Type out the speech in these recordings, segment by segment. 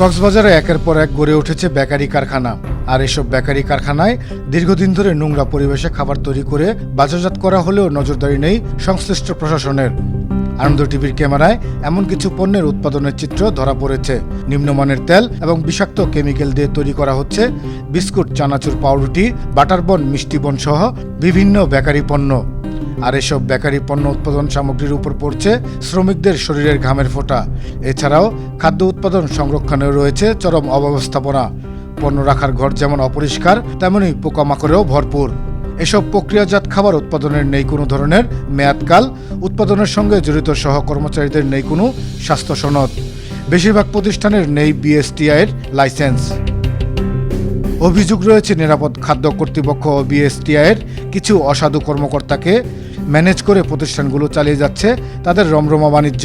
কক্সবাজারে একের পর এক গড়ে উঠেছে বেকারি কারখানা। আর এসব বেকারি কারখানায় দীর্ঘদিন ধরে নোংরা পরিবেশে খাবার তৈরি করে বাজারজাত করা হলেও নজরদারি নেই সংশ্লিষ্ট প্রশাসনের। আনন্দ টিভির ক্যামেরায় এমন কিছু পণ্যের উৎপাদনের চিত্র ধরা পড়েছে। নিম্নমানের তেল এবং বিষাক্ত কেমিক্যাল দিয়ে তৈরি করা হচ্ছে বিস্কুট, চানাচুর পাউরুটি, বাটারবন, মিষ্টিবন সহ বিভিন্ন বেকারি পণ্য। আর এসব বেকারি পণ্য উৎপাদন সামগ্রীর উপর পড়ছে শ্রমিকদের শরীরের ঘামের ফোঁটা। এছাড়াও খাদ্য উৎপাদন সংরক্ষণেও রয়েছে চরম অব্যবস্থাপনা। পণ্য রাখার ঘর যেমন অপরিষ্কার তেমনি পোকামাকড়েও ভরপুর। এসব প্রক্রিয়াজাত খাবার উৎপাদনের নেই কোনো ধরনের মেয়াদকাল, উৎপাদনের সঙ্গে জড়িত সহ কর্মচারীদের নেই কোনো স্বাস্থ্য সনদ। বেশিরভাগ প্রতিষ্ঠানের নেই বিএসটিআইয়ের লাইসেন্স। অভিযোগ রয়েছে নিরাপদ খাদ্য কর্তৃপক্ষ ও বিএসটিআইয়ের কিছু অসাধু কর্মকর্তাকে ম্যানেজ করে প্রতিষ্ঠানগুলো চালিয়ে যাচ্ছে তাদের রমরমা বাণিজ্য।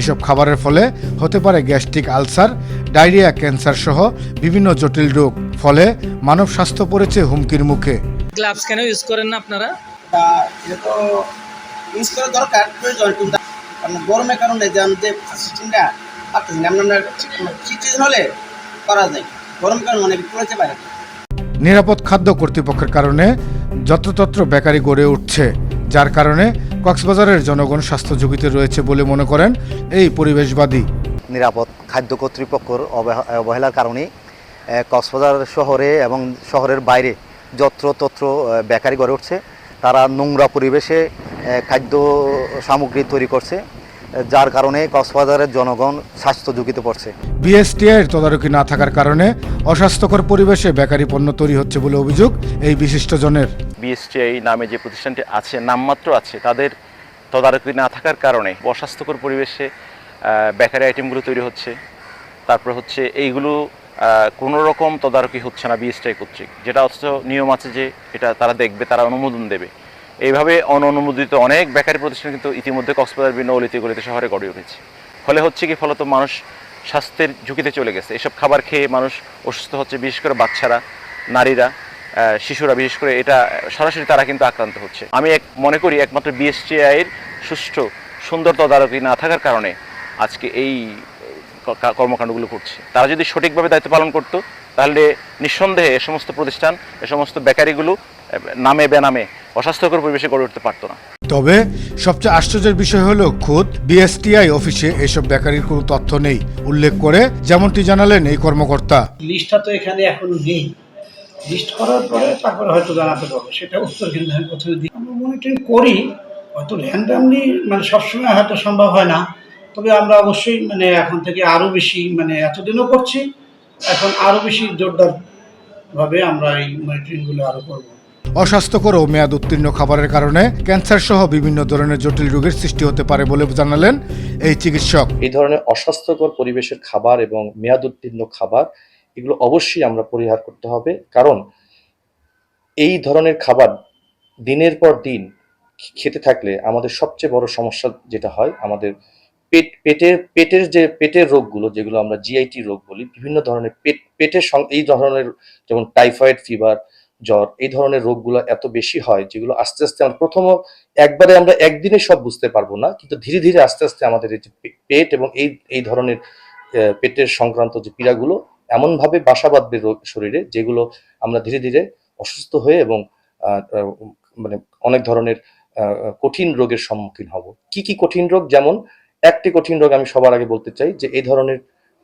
এসব খাবারের ফলে হতে পারে গ্যাস্ট্রিক আলসার ডায়রিয়া ক্যান্সার সহ বিভিন্ন জটিল রোগ ফলে মানব স্বাস্থ্য পড়েছে হুমকির মুখে। গ্লাভস কেন ইউজ করেন না আপনারা? তা এটা তো ইউজ করা দরকার প্রয়োজন কিন্তু গরমের কারণে যে আমি যে সিস্টেমটা পারতেছি না হলে করা যায়। গরমের কারণে অনেক পারে নিরাপদ খাদ্য কর্তৃপক্ষের কারণে যত্রতত্র বেকারি গড়ে উঠছে। যার কারণে কক্সবাজারের জনগণ স্বাস্থ্য ঝুঁকিতে রয়েছে বলে মনে করেন এই পরিবেশবাদী। নিরাপদ খাদ্য কর্তৃপক্ষর অবহে- অবহেলার কারণে কক্সবাজার শহরে এবং শহরের বাইরে যত্র তত্র বেকারি গড়ে উঠছে। তারা নোংরা পরিবেশে খাদ্য সামগ্রী তৈরি করছে যার কারণে কক্সবাজারের জনগণ স্বাস্থ্য ঝুঁকিতে পড়ছে বিএসটিআইয়ের তদারকি না থাকার কারণে অস্বাস্থ্যকর পরিবেশে বেকারি পণ্য তৈরি হচ্ছে বলে অভিযোগ এই বিশিষ্টজনের। বিএসটিআই নামে যে প্রতিষ্ঠানটি আছে, নামমাত্র আছে, তাদের তদারকি না থাকার কারণে অস্বাস্থ্যকর পরিবেশে বেকারি আইটেমগুলো তৈরি হচ্ছে। তারপর হচ্ছে এইগুলো কোনো রকম তদারকি হচ্ছে না বিএসটিআই কর্তৃক। যেটা অথচ নিয়ম আছে যে এটা তারা দেখবে, তারা অনুমোদন দেবে। এইভাবে অননুমোদিত অনেক বেকারি প্রতিষ্ঠান কিন্তু ইতিমধ্যে কক্সবাজার বিভিন্ন অলিতে গলিতে শহরে গড়ে উঠেছে। ফলে হচ্ছে কি, ফলত মানুষ স্বাস্থ্যের ঝুঁকিতে চলে গেছে। এসব খাবার খেয়ে মানুষ অসুস্থ হচ্ছে, বিশেষ করে বাচ্চারা, নারীরা। শিশুরা বিশেষ করে এটা সরাসরি তারা কিন্তু আক্রান্ত হচ্ছে। আমি এক মনে করি একমাত্র বিএসটিআই এর সুষ্ঠু সুন্দর তদারকি না থাকার কারণে আজকে এই কর্মকাণ্ডগুলো করছে তারা যদি সঠিকভাবে দায়িত্ব পালন করতো তাহলে নিঃসন্দেহে এ সমস্ত প্রতিষ্ঠান এ সমস্ত বেকারিগুলো নামে বেনামে অস্বাস্থ্যকর পরিবেশে গড়ে উঠতে পারতো না। তবে সবচেয়ে আশ্চর্যের বিষয় হলো খোদ বিএসটিআই অফিসে এসব বেকারির কোনো তথ্য নেই উল্লেখ করে যেমনটি জানালেন এই কর্মকর্তা। লিস্টটা তো এখানে এখনও নেই। লিস্ট করার পরে তারপরে হয়তো জানাতে পারব। সেটা উত্তর কিন্তু আমি প্রথমে দিই আমরা মনিটরিং করি হয়তো র্যান্ডামলি মানে সবসময় হয়তো সম্ভব হয় না। তবে আমরা অবশ্যই মানে এখন থেকে আরও বেশি মানে এতদিনও করছি এখন আরও বেশি জোরদার ভাবে আমরা এই মনিটরিংগুলো আরও করব। অস্বাস্থ্যকর ও মেয়াদ উত্তীর্ণ খাবারের কারণে ক্যান্সার সহ বিভিন্ন ধরনের জটিল রোগের সৃষ্টি হতে পারে বলে জানালেন এই চিকিৎসক। এই ধরনের অস্বাস্থ্যকর পরিবেশের খাবার এবং মেয়াদ উত্তীর্ণ খাবার এগুলো অবশ্যই আমরা পরিহার করতে হবে। কারণ এই ধরনের খাবার দিনের পর দিন খেতে থাকলে আমাদের সবচেয়ে বড় সমস্যা যেটা হয়, আমাদের পেট, পেটের পেটের যে, পেটের রোগগুলো যেগুলো আমরা জিআইটি রোগ বলি, বিভিন্ন ধরনের পেট, পেটের এই ধরনের যেমন টাইফয়েড, ফিভার, জ্বর, এই ধরনের রোগগুলো এত বেশি হয় যেগুলো আস্তে আস্তে আমরা প্রথম একবারে আমরা একদিনে সব বুঝতে পারব না, কিন্তু ধীরে ধীরে আস্তে আস্তে আমাদের এই যে পেট এবং এই এই ধরনের পেটের সংক্রান্ত যে পীড়াগুলো এমনভাবে বাসা বাঁধবে শরীরে যেগুলো আমরা ধীরে ধীরে অসুস্থ হয়ে এবং মানে অনেক ধরনের কঠিন রোগের সম্মুখীন হব। কি কি কঠিন রোগ? যেমন একটি কঠিন রোগ আমি সবার আগে বলতে চাই যে, এই ধরনের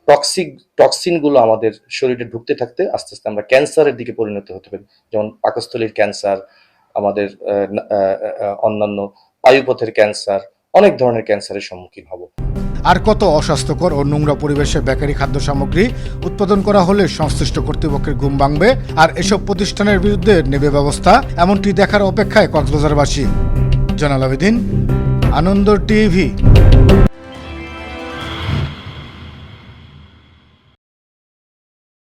টক্সিক টক্সিনগুলো আমাদের শরীরে ঢুকতে থাকতে আস্তে আস্তে আমরা ক্যান্সারের দিকে পরিণত হতে পারি। যেমন পাকস্থলীর ক্যান্সার, আমাদের অন্যান্য বায়ুপথের ক্যান্সার, অনেক ধরনের ক্যান্সারের সম্মুখীন হব। আর কত অস্বাস্থ্যকর ও নোংরা পরিবেশে বেকারি খাদ্য সামগ্রী উৎপাদন করা হলে সংশ্লিষ্ট কর্তৃপক্ষের ঘুম ভাঙবে আর এসব প্রতিষ্ঠানের বিরুদ্ধে নেবে ব্যবস্থা, এমনটি দেখার অপেক্ষায় কক্সবাজারবাসী। জনাল আবেদিন, আনন্দ টিভি।